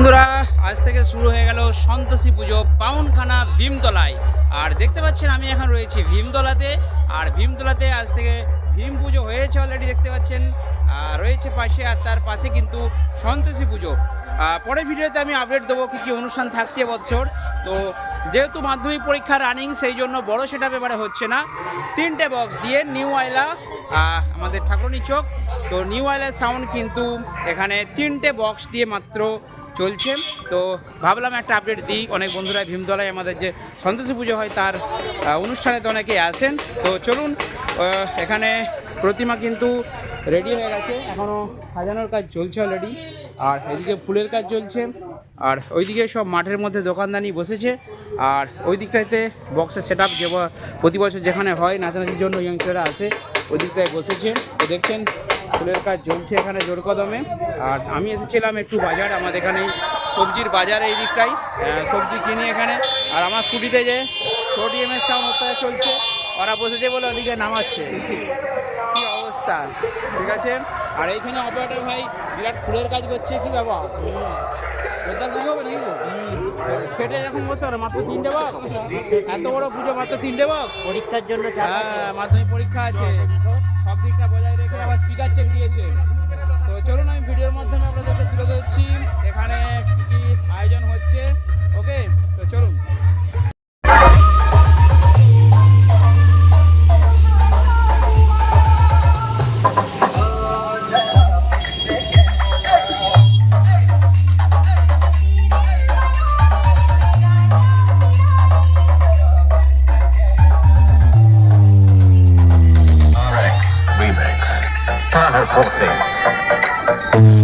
বন্ধুরা আজ থেকে শুরু হয়ে গেল সন্তোষী পুজো পাউনখানা ভীমতলায়। আর দেখতে পাচ্ছেন আমি এখন রয়েছি ভীমতলাতে। আর ভীমতলাতে আজ থেকে ভীম পুজো হয়েছে অলরেডি দেখতে পাচ্ছেন। রয়েছে পাশে আর তার পাশে কিন্তু সন্তোষী পুজো। পরের ভিডিওতে আমি আপডেট দেবো কী কী অনুষ্ঠান থাকছে এবছর। তো যেহেতু মাধ্যমিক পরীক্ষা রানিং সেই জন্য বড় সেটা ব্যাপারে হচ্ছে না। তিনটে বক্স দিয়ে নিউ আহ, আমাদের ঠাকুরনি চোখ তো নিউ আইলার সাউন্ড কিন্তু এখানে তিনটে বক্স দিয়ে মাত্র চলছে। তো ভাবলাম একটা আপডেট দিই। অনেক বন্ধুরা ভীমতলায় আমাদের যে সন্তোষী পুজো হয়, তার অনুষ্ঠানে তো অনেকেই আসেন। তো চলুন এখানে প্রতিমা কিন্তু রেডি হয়ে গেছে। এখনও সাজানোর কাজ চলছে অলরেডি আর এদিকে ফুলের কাজ চলছে। আর ওইদিকে সব মাঠের মধ্যে দোকানদানি বসেছে। আর ওই দিকটাতে বক্সের সেট আপ যে প্রতি বছর যেখানে হয়, নাচানাচির জন্য ইয়ংস্টাররা আসে। ওই দিকটায় বসেছে তো দেখছেন, ফুলের কাজ চলছে এখানে জোর কদমে আর আমি এসেছিলাম একটু বাজার, আমাদের এখানে সবজির বাজার এই দিকটাই সবজি কিনি এখানে। আর আমার স্কুটিতে যে টাউন অত্যাচার চলছে, ওরা বসেছে বলে ওদিকে নামাচ্ছে। কি অবস্থা? ঠিক আছে? আর এইখানে অপারেটর ভাই, বিরাট ফুলের কাজ করছে, কি বাবা সেটা এখন বলতে পারো মাত্র তিনটে বক্স এত বড় পুজো মাত্র তিনটে বক্স পরীক্ষার জন্য হ্যাঁ মাধ্যমিক পরীক্ষা আছে। সব। দিকটা বজায় রেখে আবার স্পিকার চেক দিয়েছে। তো চলুন আমি ভিডিওর মাধ্যমে আপনাদেরকে তুলে ধরছি। এখানে কী কি আয়োজন হচ্ছে। ওকে তো চলুন। José.